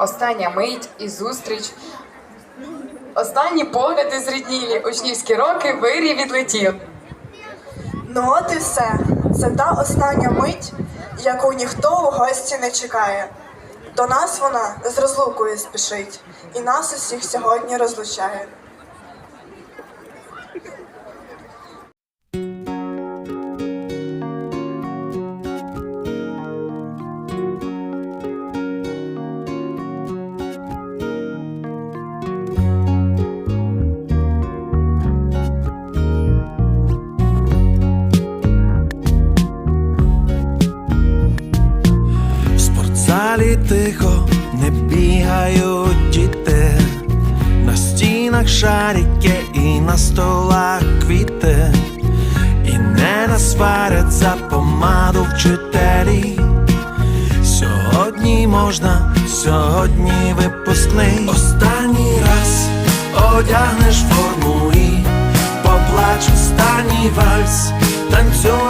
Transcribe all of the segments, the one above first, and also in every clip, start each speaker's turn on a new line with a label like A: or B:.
A: остання мить і зустріч. Останні погляди зріднілі, учнівські роки вирій відлетів.
B: Ну от і все. Це та остання мить, яку ніхто у гості не чекає. До нас вона з розлукою спішить, і нас усіх сьогодні розлучає.
C: Спортзалі тихо не бігають діти, на стінах шарики і на столах квіти, і не насварять за помаду вчителі. Сьогодні можна, сьогодні випускний. Останній раз одягнеш форму і поплач останній вальс, танцює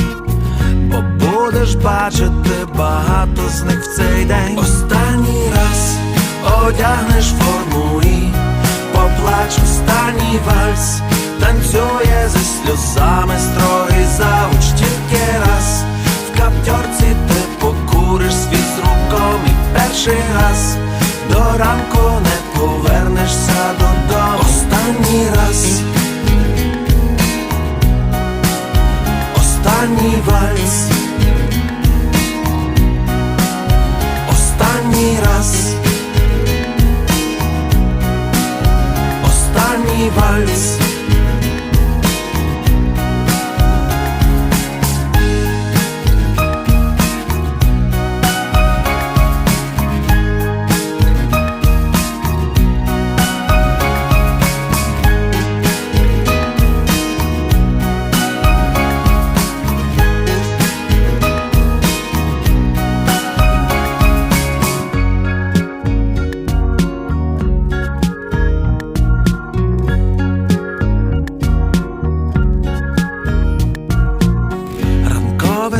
C: будеш бачити багато з них в цей день. Останній раз одягнеш форму і поплач останній вальс, танцює зі сльозами строгий завуч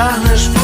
C: Одягнеш форму